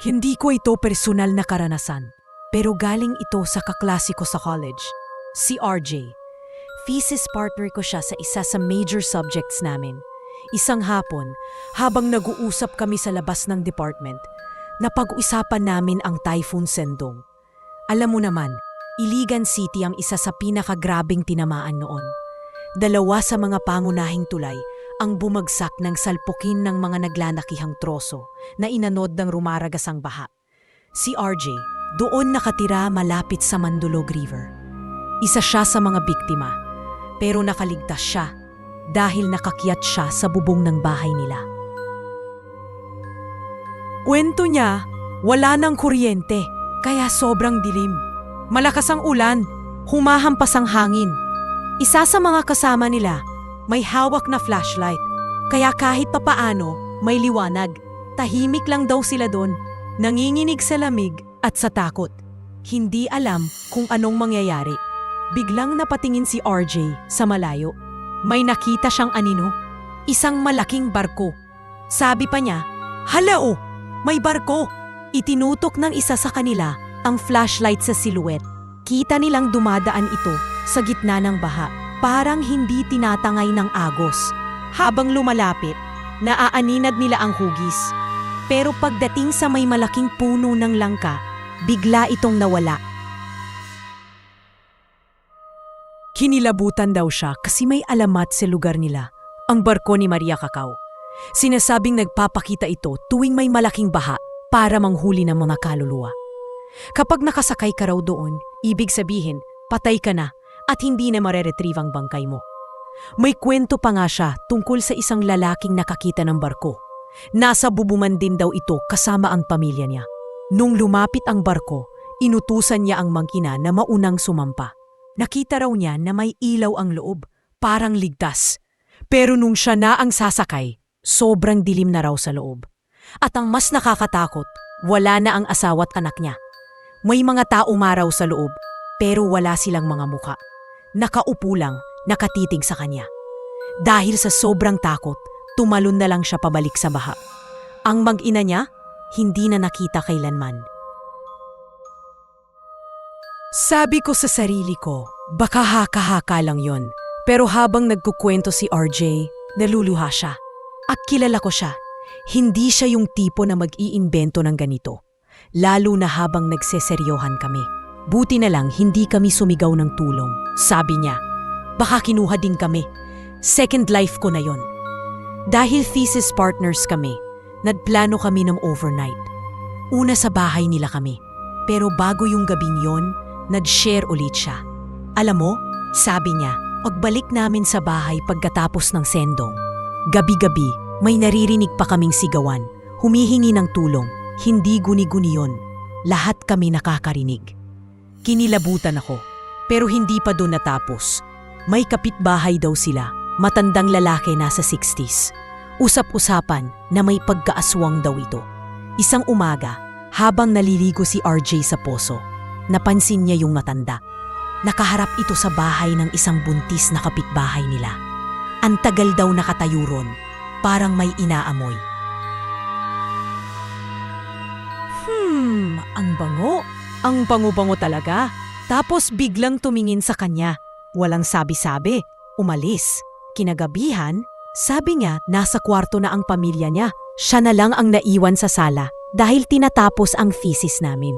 Hindi ko ito personal na karanasan, pero galing ito sa kaklase ko sa college, si RJ. Thesis partner ko siya sa isa sa major subjects namin. Isang hapon, habang nag-uusap kami sa labas ng department, napag-usapan namin ang Typhoon Sendong. Alam mo naman, Iligan City ang isa sa pinakagrabing tinamaan noon. Dalawa sa mga pangunahing tulay ang bumagsak ng salpukin ng mga naglalakihang troso na inanod ng rumaragasang baha. Si RJ, doon nakatira malapit sa Mandulog River. Isa siya sa mga biktima, pero nakaligtas siya dahil nakakyat siya sa bubong ng bahay nila. Kwento niya, wala ng kuryente, kaya sobrang dilim. Malakas ang ulan, humahampas ang hangin. Isa sa mga kasama nila, may hawak na flashlight, kaya kahit papaano, may liwanag. Tahimik lang daw sila doon, nanginginig sa lamig at sa takot. Hindi alam kung anong mangyayari. Biglang napatingin si RJ sa malayo. May nakita siyang anino, isang malaking barko. Sabi pa niya, Hala oh, may barko! Itinutok ng isa sa kanila ang flashlight sa silhouette. Kita nilang dumadaan ito sa gitna ng baha, parang hindi tinatangay ng agos. Habang lumalapit, naaaninag nila ang hugis. Pero pagdating sa may malaking puno ng langka, bigla itong nawala. Kinilabutan daw siya kasi may alamat sa lugar nila, ang barko ni Maria Cacao. Sinasabing nagpapakita ito tuwing may malaking baha para manghuli ng mga kaluluwa. Kapag nakasakay ka raw doon, ibig sabihin, patay ka na at hindi na mareretrieve ang bangkay mo. May kwento pa nga siya tungkol sa isang lalaking nakakita ng barko. Nasa bubuman din daw ito kasama ang pamilya niya. Nung lumapit ang barko, inutusan niya ang mangkina na maunang sumampa. Nakita raw niya na may ilaw ang loob, parang ligtas. Pero nung siya na ang sasakay, sobrang dilim na raw sa loob. At ang mas nakakatakot, wala na ang asawa't anak niya. May mga tao maraw sa loob, pero wala silang mga muka. Nakaupo lang, nakatitig sa kanya. Dahil sa sobrang takot, tumalon na lang siya pabalik sa baha. Ang mag-ina niya, hindi na nakita kailanman. Sabi ko sa sarili ko, baka haka-haka lang yon. Pero habang nagkukwento si RJ, naluluha siya. At kilala ko siya. Hindi siya yung tipo na mag-iimbento ng ganito. Lalo na habang nagseseryohan kami. Buti na lang hindi kami sumigaw ng tulong. Sabi niya, baka kinuha din kami. Second life ko na yon. Dahil thesis partners kami, nagplano kami ng overnight. Una sa bahay nila kami. Pero bago yung gabing yon, nag-share ulit siya. Alam mo, sabi niya, pagbalik namin sa bahay pagkatapos ng sendong. Gabi-gabi, may naririnig pa kaming sigawan, humihingi ng tulong, hindi guni-guni yon. Lahat kami nakakarinig. Kinilabutan ako, pero hindi pa doon natapos. May kapitbahay daw sila, matandang lalaki nasa 60s. Usap-usapan na may pagkaaswang daw ito. Isang umaga, habang naliligo si RJ sa poso, napansin niya yung matanda. Nakaharap ito sa bahay ng isang buntis na kapitbahay nila. Ang tagal daw nakatayo ron, parang may inaamoy. Hmm, ang bango. Ang bango-bango talaga. Tapos biglang tumingin sa kanya. Walang sabi-sabi. Umalis. Kinagabihan, sabi niya nasa kwarto na ang pamilya niya. Siya na lang ang naiwan sa sala dahil tinatapos ang thesis namin.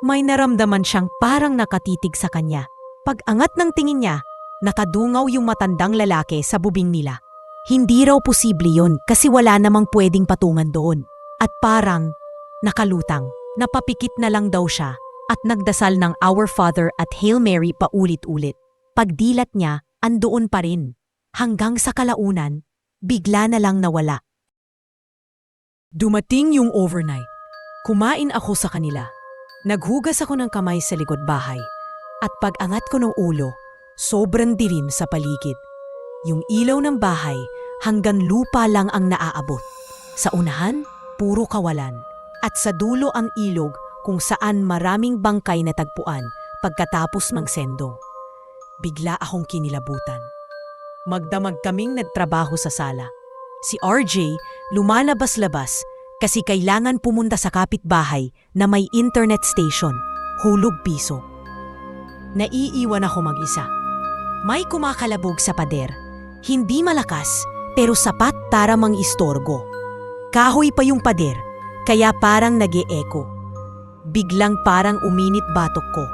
May naramdaman siyang parang nakatitig sa kanya. Pag angat ng tingin niya, nakadungaw yung matandang lalaki sa bubing nila. Hindi raw posible yon kasi wala namang pwedeng patungan doon. At parang nakalutang, napapikit na lang daw siya at nagdasal ng Our Father at Hail Mary paulit-ulit. Pagdilat niya, andoon pa rin. Hanggang sa kalaunan, bigla na lang nawala. Dumating yung overnight. Kumain ako sa kanila. Naghugas ako ng kamay sa likod bahay. At pag-angat ko ng ulo, sobrang dilim sa paligid. Yung ilaw ng bahay hanggang lupa lang ang naaabot. Sa unahan, puro kawalan. At sa dulo ang ilog kung saan maraming bangkay na tagpuan pagkatapos ng sendo. Bigla akong kinilabutan. Magdamag kaming nagtrabaho sa sala. Si RJ lumalabas-labas kasi kailangan pumunta sa kapitbahay na may internet station. Hulog piso. Naiiwan ako mag-isa. May kumakalabog sa pader. Hindi malakas, pero sapat para mang istorgo. Kahoy pa yung pader, kaya parang nag echo Biglang parang uminit batok ko.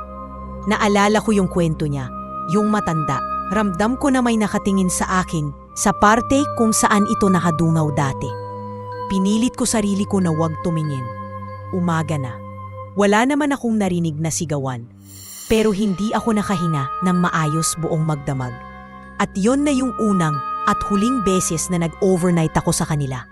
Naalala ko yung kwento niya, yung matanda. Ramdam ko na may nakatingin sa akin sa parte kung saan ito nakadungaw dati. Pinilit ko sarili ko na huwag tumingin. Umaga na. Wala naman akong narinig na sigawan. Pero hindi ako nakahinga ng maayos buong magdamag. At yon na yung unang at huling beses na nag-overnight ako sa kanila.